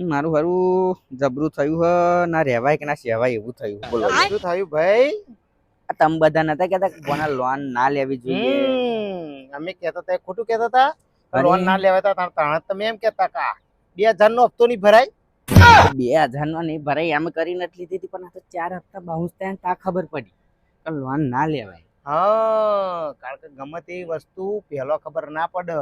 મારું હારું જબરું થયું હ ના રહેવાય કે ના સેવાય એવું થયું. બોલો. શું થયું ભાઈ? આ તમે બધા નતા કેતા કોના લોન ના લેવી જોઈએ? અમે કેતા તા ખોટું કેતા તા લોન ના લેવાતા તાણ તાણ તમે એમ કેતા કા બે હજાર નો હપ્તો નહીં ભરાય? બે હજાર નો નહીં ભરાય એમ કરી નથી લીધી હતી પણ આ તો ચાર હપ્તા બાઉન્સ થયા તા ખબર પડી કે લોન ના લેવાય. હા કારણ કે ગમે તે વસ્તુ પહેલો ખબર ના પડે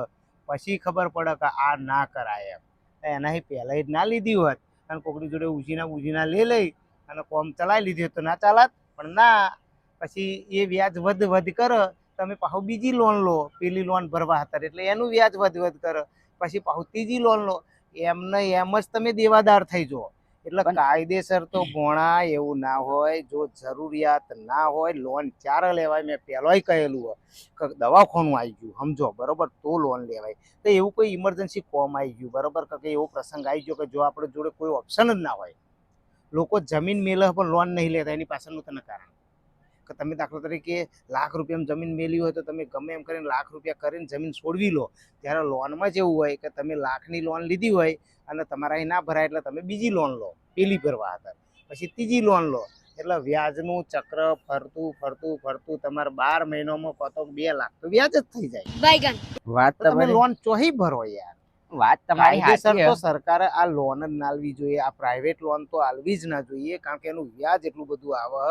પછી ખબર પડે કે આ ના કરાય એમ. એનાથી પહેલા જ ના લીધી હોત. અને કોકડી જોડે ઉજીના ઉજીના લઈ લઈ અને કોમ ચલાવી લીધી તો ના ચાલત. પણ ના, પછી એ વ્યાજ વધ વધ કરો. તમે પાછું બીજી લોન લો, પેલી લોન ભરવા હતા એટલે એનું વ્યાજ વધ વધ કરો. પછી પાછું ત્રીજી લોન લો. એમને એમ જ તમે દેવાદાર થઈ જો એટલે કાયદેસર તો ભોણા એવું ના હોય જો જરૂરિયાત ના હોય લોન ક્યારે લેવાય? મેં પહેલોય કહેલું હોય કે દવાખાનું આવી ગયું સમજો બરોબર? તો લોન લેવાય. તો એવું કોઈ ઇમરજન્સી કોમ આવી ગયું બરોબર? કે એવો પ્રસંગ આવી ગયો કે જો આપણે જોડે કોઈ ઓપ્શન જ ના હોય. લોકો જમીન મેલે પણ લોન નહીં લેતા એની પાછળનું તને કારણ. કે તમે દાખલા તરીકે લાખ રૂપિયામાં જમીન મેલી હોય તો તમે ગમે એમ કરીને લાખ રૂપિયા કરીને જમીન છોડવી લો. ત્યારે લોનમાં જ એવું હોય કે તમે લાખની લોન લીધી હોય અને તમારા અહીં ના ભરાય એટલે તમે બીજી લોન લો. પેલી ભરવા હતા. પછી ત્રીજી લોન લો. એટલે વ્યાજનું ચક્ર ફરતું ફરતું ફરતું તમારે બાર મહિનામાં પતો બે લાખ. તો વ્યાજ જ થઈ જાય. વાત તમે લોન ચોહી ભરો યાર. વાત તમારી સરકારે આ લોન જ નાલવી જોઈએ આ પ્રાઇવેટ લોન તો આલવી જ ના જોઈએ કારણ કે એનું વ્યાજ એટલું બધું આવે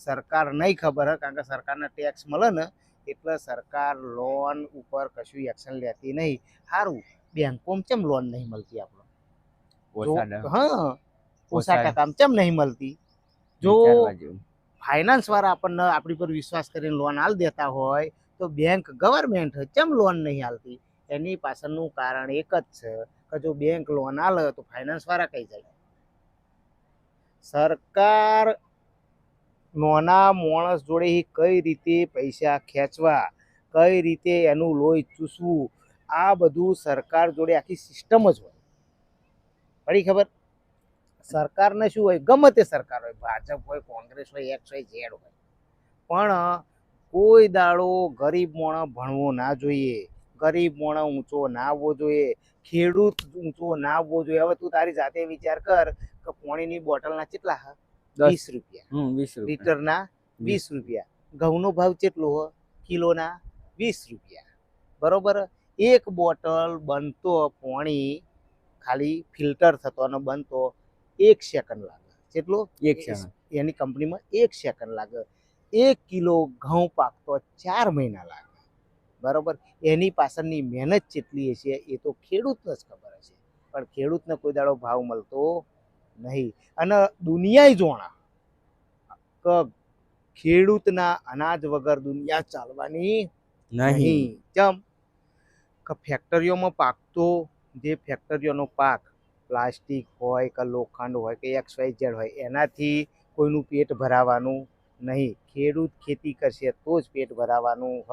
સરકાર નહીં ખબર કારણ કે સરકારને ટેક્સ મળે ને એટલે સરકાર લોન ઉપર કશું એક્શન લેતી નહીં. સારું બેંકોમાં કેમ લોન નહીં મળતી આપણો? હા. ઓછા ટકામાં કેમ નહીં મળતી? જો ફાઇનાન્સ વાળા આપણને આપણી પર વિશ્વાસ કરીને લોન આલ દેતા હોય તો બેંક ગવર્મેન્ટ કેમ લોન નહીં આલતી? એની પાછળનું કારણ એક જ છે કે જો બેંક લોન આલે તો ફાઇનાન્સ વાળા કઈ જાય? સરકાર નાના માણસ જોડે કઈ રીતે પૈસા ખેંચવા કઈ રીતે એનું લોહી ચૂસવું આ બધું સરકાર જોડે આખી સિસ્ટમ જ હોય. પડી ખબર? સરકારને શું હોય ગમે તે સરકાર હોય ભાજપ હોય કોંગ્રેસ હોય એક્સ હોય ઝેડ હોય. પણ કોઈ દાડો ગરીબ મોણ ભણવો ના જોઈએ ગરીબ મોણ ઊંચો ના આવવો જોઈએ ખેડૂત ઊંચો ના આવવો જોઈએ. હવે તું તારી જાતે વિચાર કર કે પોણીની બોટલના કેટલા હા? વીસ રૂપિયા. વીસ લીટરના વીસ. રૂપિયા. ઘઉંનો ભાવ કેટલો હો? કિલોના વીસ રૂપિયા. બરોબર? એક બોટલ બનતો પોણી ખાલી ફિલ્ટર થતો અને બનતો એક સેકન્ડ લાગે. કેટલો? એક સેકન્ડ. એની કંપનીમાં એક સેકન્ડ લાગે. એક કિલો ઘઉં પાકતો ચાર મહિના લાગે. બરોબર? એની પાછળની મહેનત કેટલી હશે એ તો ખેડૂતને જ ખબર હશે. પણ ખેડૂતને કોઈ દાડો ભાવ મળતો નહીં. અને દુનિયાય જોણા કે ખેડૂતના અનાજ વગર દુનિયા ચાલવાની નહીં. નહીં. કેમ કે ફેક્ટરીઓમાં પાકતો જે ફેક્ટરીઓનો પાક પ્લાસ્ટિક હોય કે લોખંડ હોય કે એક્સ વાય ઝેડ હોય, એનાથી કોઈનું પેટ ભરાવાનું નહીં. ખેડૂત ખેતી કરશે તો જ પેટ ભરાવાનું હ.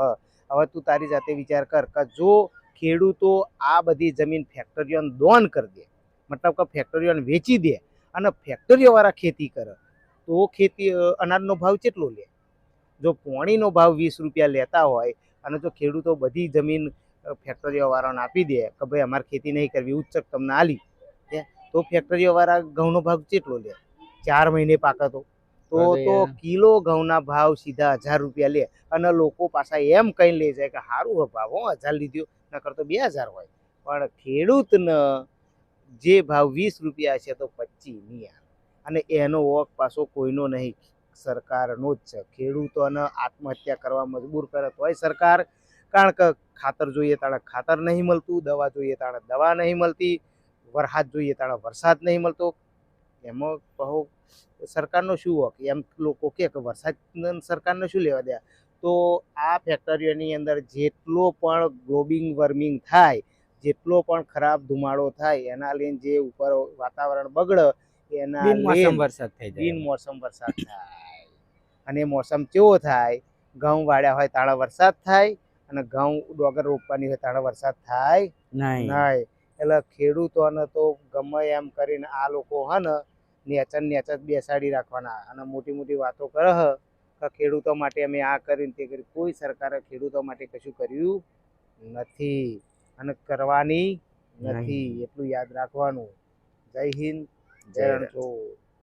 હવે તું તારી જાતે વિચાર કર કે જો ખેડૂતો આ બધી જમીન ફેક્ટરીઓને દોન કરી દે, મતલબ કે ફેક્ટરીઓને વેચી દે અને ફેક્ટરીઓવાળા ખેતી કરે, તો ખેતી અનાજનો ભાવ કેટલો લે? જો પોણીનો ભાવ વીસ રૂપિયા લેતા હોય અને જો ખેડૂતો બધી જમીન ફેક્ટરીઓવાળાને આપી દે કે ભાઈ અમારે ખેતી નહીં કરવી ઉચ્ચક તમને આલી. તો ફેક્ટરીઓવાળા ઘઉંનો ભાવ કેટલો લે? ચાર મહિને પાકે તો. તો તો કિલો ઘઉંના ભાવ સીધા હજાર રૂપિયા લે. અને લોકો પાછા એમ કઈ લે જાય કે સારું ભાવ હો હજાર લીધો. નકર તો બે હજાર હોય. પણ ખેડૂતને જે ભાવ વીસ રૂપિયા છે તો પચીસ નહીં આવે અને એનો વોક પાછો કોઈનો નહીં. સરકારનો જ છે. ખેડૂતોને આત્મહત્યા કરવા મજબૂર કરે તોય સરકાર. કારણ કે ખાતર જોઈએ તાણે ખાતર નહીં મળતું દવા જોઈએ તાણે દવા નહીં મળતી. વરસાદ જોઈએ તાણે વરસાદ નહીં મળતો. એમાં કહો સરકારનો શું હક? એમ લોકો કે વરસાદ સરકારને શું લેવા દે તો આ ફેક્ટરીઓની અંદર જેટલો પણ ગ્લોબિંગ વોર્મિંગ થાય જેટલો પણ ખરાબ ધુમાડો થાય એના લઈને જે ઉપર વાતાવરણ બગડે એના મોસમ વરસાદ થઈ જાય. બિન મોસમ વરસાદ થાય. અને મોસમ કેવો થાય? ઘઉં વાળ્યા હોય તાળા વરસાદ થાય અને ઘઉં ડોગર રોપવાની હોય તાળા વરસાદ થાય? નહીં. નહીં. એટલે ખેડૂતોને તો ગમે એમ કરીને આ લોકો હે ને નેચર નેચર બેસાડી રાખવાના. અને મોટી મોટી વાતો કરે હ કે ખેડૂતો માટે અમે આ કરીને તે કરી કોઈ સરકારે ખેડૂતો માટે કશું કર્યું નથી અને કરવાની નથી. એટલું યાદ રાખવાનું. જય હિન્દ. જય જય રણછોડ.